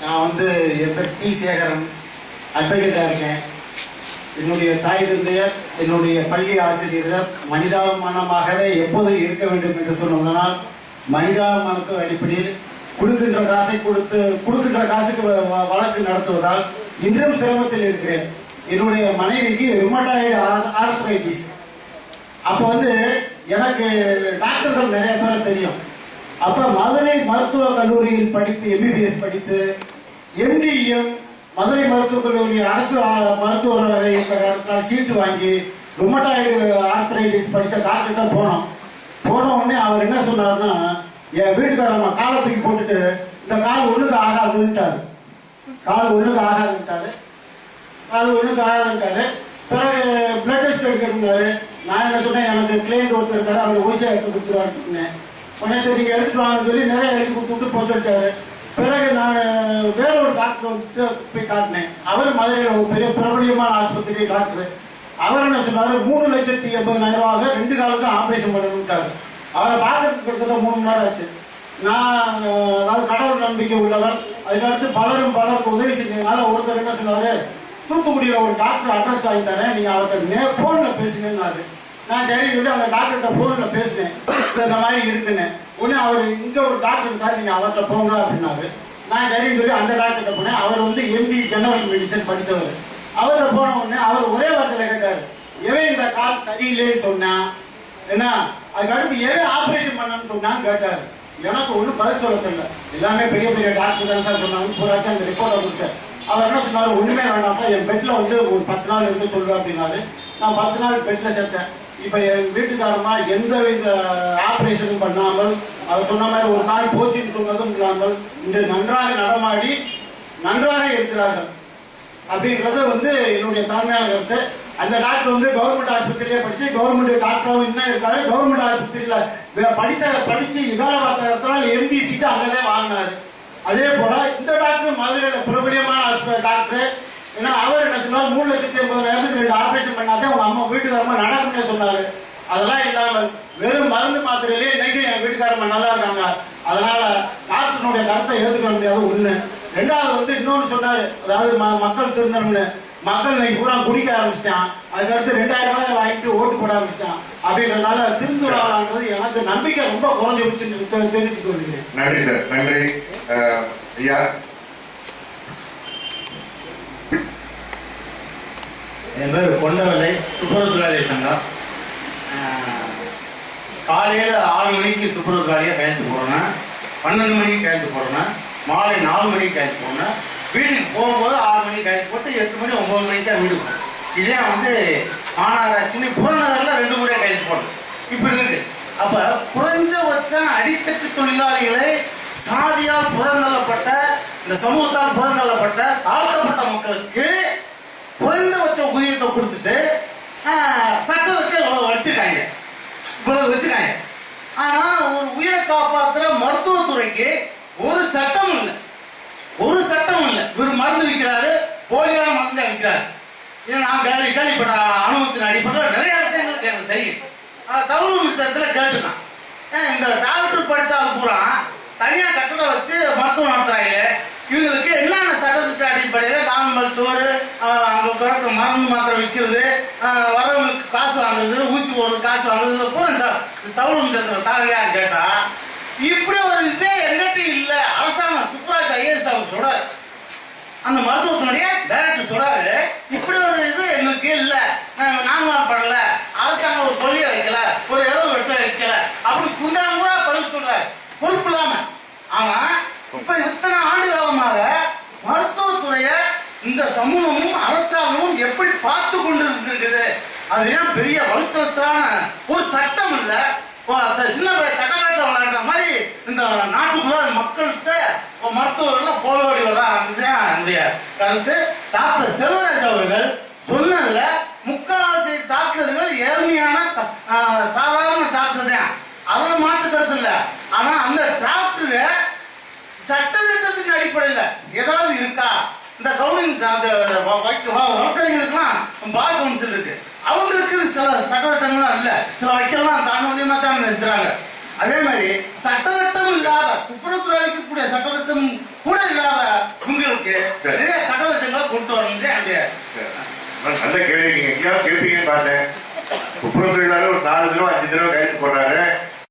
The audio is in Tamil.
நான் வந்து என் பேர் பி சேகரன். அட்வொகேட்டாக இருக்கேன். என்னுடைய தாய் தந்தையர் என்னுடைய பள்ளி ஆசிரியர்கள் மனிதாபிமானமாகவே எப்போதும் இருக்க வேண்டும் என்று சொன்னதனால் மனிதாபிமானத்து அடிப்படையில் கொடுக்கின்ற காசை கொடுத்து கொடுக்கின்ற காசுக்கு வ- வ- வழக்கு நடத்துவதால் இன்றும் சிரமத்தில் இருக்கிறேன். என்னுடைய மனைவிக்கு ரிமோட்டாய்டு ஆர்த்ரைட்டிஸ் அப்போ வந்து எனக்கு டாக்டர்கள் நிறைய பேர் தெரியும். அப்புறம் மதுரை மருத்துவ கல்லூரியில் படித்து எம்பிபிஎஸ் படித்து எம்டியும் மதுரை மருத்துவக் கல்லூரி அரசு மருத்துவரை இந்த சீட்டு வாங்கி ருமட்டாய்டு ஆர்த்தரைட்டிஸ் படித்த டாக்டர்கிட்ட போனோம். போன உடனே அவர் என்ன சொன்னார்னா என் வீட்டுக்காரம்மா காலை தூக்கி போட்டுட்டு இந்த கால் ஒண்ணுக்கு ஆகாதுன்ட்டாரு. கால் ஒண்ணுக்கு ஆகாதுன்ட்டாரு. கால் ஒன்றுக்கு ஆகாதுன்ட்டாரு. பிறகு பிளட் டெஸ்ட் எடுக்கிறாரு நான் என்ன சொன்னேன் எனக்கு கிளைண்ட் ஒருத்தர் இருக்காரு அவர் ஓசியா எடுத்து கொடுத்துருவாரு சொன்னேன். உடனே சரி நீங்கள் எடுத்துட்டு வாங்கன்னு சொல்லி நிறைய எழுதி கொடுத்துட்டு போக சொல்லிட்டாரு. பிறகு நான் வேற ஒரு டாக்டர் வந்துட்டு போய் காட்டினேன். அவர் மதுரையில் ஒரு பெரிய பிரபலியமான ஆஸ்பத்திரி டாக்டர் அவர் என்ன சொன்னார்? மூணு லட்சத்தி எண்பதாயிரம் ரூபாக ரெண்டு காலுக்கும் ஆப்ரேஷன் பண்ணணும்ட்டாரு அவரை பார்க்கறதுக்கு கிட்டத்தட்ட மூணு மணி நேரம் ஆச்சு. நான் அதாவது கடவுள் நம்பிக்கை உள்ளவர். அதுக்கடுத்து பலரும் பலருக்கு உதவி செஞ்சதுனால ஒருத்தர் என்ன சொன்னார்? தூத்துக்குடியில் ஒரு டாக்டர் அட்ரஸ் வாங்கி தரேன். நீங்கள் அவர்கிட்ட நே ஃபோனில் பேசுங்கன்னாரு. நான் சரி சொல்லி அந்த டாக்டர்கிட்ட ஃபோனில் பேசினேன். இந்த மாதிரி இருக்குன்னு. உடனே அவர் இங்கே ஒரு டாக்டர் இருக்கார் நீங்க அவர்கிட்ட போங்க அப்படின்னாரு. நான் சரின்னு சொல்லி அந்த டாக்டர்கிட்ட போனேன். அவர் வந்து எம்பி ஜெனரல் மெடிசன் படித்தவர் அவர்கிட்ட போன உடனே அவர் ஒரே வார்த்தையில் கேட்டார். எவன் இந்த கால் சரியில்லைன்னு சொன்னா என்ன? அதுக்கடுத்து எவன் ஆபரேஷன் பண்ணணும்னு சொன்னான்னு கேட்டார். எனக்கு ஒன்றும் பதில் சொல்ல தெரியல. எல்லாமே பெரிய பெரிய டாக்டர் தான் சார் சொன்னாங்க. பூராச்சும் அந்த ரிப்போர்ட்டை கொடுத்தேன். அவர் என்ன சொன்னாரு? ஒண்ணுமே வேண்டாம்ப்பா என் பெட்ல வந்து ஒரு பத்து நாள் இருந்து சொல்லு அப்படின்னாரு. நான் பத்து நாள் பெட்ல சேர்த்தேன். இப்போ என் வீட்டுக்காரமா எந்த வித ஆபரேஷனும் பண்ணாமல் அவர் சொன்ன மாதிரி ஒரு கால் போச்சுன்னு சொன்னதும் இல்லாமல் இன்று நன்றாக நடமாடி நன்றாக இருக்கிறார்கள். அப்படிங்கிறது வந்து என்னுடைய தாழ்மையான கருத்து. அந்த டாக்டர் வந்து கவர்மெண்ட் ஆஸ்பத்திரியிலே படிச்சு கவர்மெண்ட் டாக்டரும் இன்னும் இருக்காரு. கவர்மெண்ட் ஆஸ்பத்திரியில் வே- படிச்ச படிச்சு வேலை பார்த்த எம்பி சீட்டு அங்கதான் வாங்கினாரு. அதே போல இந்த டாக்டர் மதுரையில் பிரபலியமான ஆஸ்பத்திரி டாக்டர். ஏன்னா அவர் என்ன சொன்னார்? மூணு லட்சத்தி எண்பதாயிரத்துக்கு ரெண்டு ஆபரேஷன் பண்ணாதான் உங்க அம்மா வீட்டுக்காரமா நடக்கும்னே சொன்னாரு. அதெல்லாம் இல்லாமல் வெறும் மருந்து மாத்திரையிலே இன்னைக்கு என் வீட்டுக்காரம்மா நல்லா இருக்காங்க. அதனால டாக்டருடைய கருத்தை ஏற்றுக்க முடியாது ஒண்ணு. ரெண்டாவது வந்து இன்னொன்னு சொன்னாரு. அதாவது ம- மக்கள் திருந்தணும்னு. மக்கள் இன்னைக்கு பூரா குடிக்க ஆரம்பிச்சிட்டான். அதுக்கடுத்து ரெண்டாயிரம் ரூபாய் வாங்கிட்டு ஓட்டு போட ஆரம்பிச்சிட்டான். அப்படின்றதுனால திருந்துறாங்கிறது எனக்கு நம்பிக்கை ரொம்ப குறைஞ்சு வச்சுன்னு தெரிவித்துக் கொள்கிறேன். நன்றி சார். நன்றி. ஐயா. என் பேர் கொண்டவலை துப்புரவு தொழிலாளி சங்கம் காலையில் ஆறு மணிக்கு துப்புரவு தொழிலாளியாக கையெழுத்து போடணும். பன்னெண்டு மணிக்கு கையெழுத்து போடணும். மாலை நாலு மணிக்கு கையெழுத்து போடணும். வீட்டுக்கு போகும்போது ஆறு மணிக்கு கையெழுத்து போட்டு எட்டு மணி ஒம்பது மணிக்கு தான் வீடு போகணும் இதே வந்து மாநகராட்சின்னு புறநகரில் ரெண்டு முறையாக கையெழுத்து போடணும். இப்படி இருக்கு அப்போ குறைஞ்சபட்சம் அடித்தட்டு தொழிலாளிகளை சாதியால் புறந்தள்ளப்பட்ட இந்த சமூகத்தால் புறந்தள்ளப்பட்ட தாழ்த்தப்பட்ட மக்களுக்கு இவ்வளவு வச்சுக்காங்க ஆனா ஒரு உயிரை காப்பாத்துற மருத்துவத்துறைக்கு ஒரு சட்டம் இல்லை. ஒரு சட்டம் இல்லை. இவர் மருந்து விற்கிறாரு போலியான மருந்து விற்கிறாரு ஏன்னா நான் கேள்வி கேள்விப்பட்ட அனுபவத்தின் அடிப்படையில் நிறைய விஷயங்கள் எனக்கு தெரியும். ஆஹ், தவறு வித்தத்தில் கேட்டுதான். ஏன் இந்த டாக்டர் படித்தால் பூரா தனியாக கட்டடம் வச்சு மருத்துவம் நடத்துகிறாங்க இவங்களுக்கு என்னென்ன சட்டத்திட்ட அடிப்படையில் காம்பல் சோறு அங்கே அங்க மருந்து மாத்திரை விற்கிறது வரவங்களுக்கு காசு வாங்குறது ஊசி போடுறது காசு வாங்குறது பூரா தவறு வித்தத்தில் கேட்டா இப்படி ஒரு இதே எங்கிட்ட இல்ல. அரசாங்கம் சுப்ராஜ் ஐஏஎஸ் அவர் சொல்றாரு. அந்த மருத்துவத்தினுடைய டைரக்டர் சொல்றாரு இப்படி ஒரு இது எங்களுக்கு இல்ல. நாங்க பண்ணல. அரசாங்கம் ஒரு கொள்ளையை வைக்கல ஒரு இரவு வெட்ட வைக்கல. அப்படி குண்டாங்க பதில் சொல்றாரு. பொறுப்பு இல்லாம. ஆனா இப்ப இத்தனை ஆண்டு காலமாக மருத்துவத்துறைய இந்த சமூகமும் அரசாங்கமும் எப்படி பார்த்து கொண்டு இருந்திருக்குது அது ஏன் பெரிய வலுத்தரசான ஒரு சட்டம் இல்லை. அந்த சின்ன பையன் விளையாடுற மாதிரி இந்த நாட்டுக்குள்ள மக்கள்கிட்ட இப்போ மருத்துவர்கள் போராடி வர்றாங்க என்னுடைய கருத்து. டாக்டர் செல்வராஜ் அவர்கள் சொன்னதுல முக்காவாசி டாக்டர்கள் ஏழ்மையான சாதாரண டாக்டர் தான். அதில் மாற்று கருத்து இல்லை. ஆனால் அந்த டாக்டரு சட்டத்திட்டத்தின் அடிப்படையில் ஏதாவது இருக்கா? இந்த கவுன்சில் அந்த வ- வைக்க- வழக்கறிஞருக்குலாம் பார் கவுன்சில் இருக்கு. அவங்களுக்கு சில சட்டத்திட்டங்கள்லாம் இல்லை. சில வைக்கலாம் தாண்டி தான் நிறுத்துறாங்க. அதே மாதிரி சட்டத்திட்டம் இல்லாத துப்புரவுத்துறை அளிக்கக்கூடிய சட்டத்திட்டம் சரி. நிறைய சகோதரங்களை கொண்டு வரணுங்க அந்த நல்ல கேள்வி நீங்க கேட்பீங்கன்னு பார்த்தேன். துப்புரவு தொழிலாளர் ஒரு நாலு தடவை அஞ்சு தடவை கைது போடுறாரு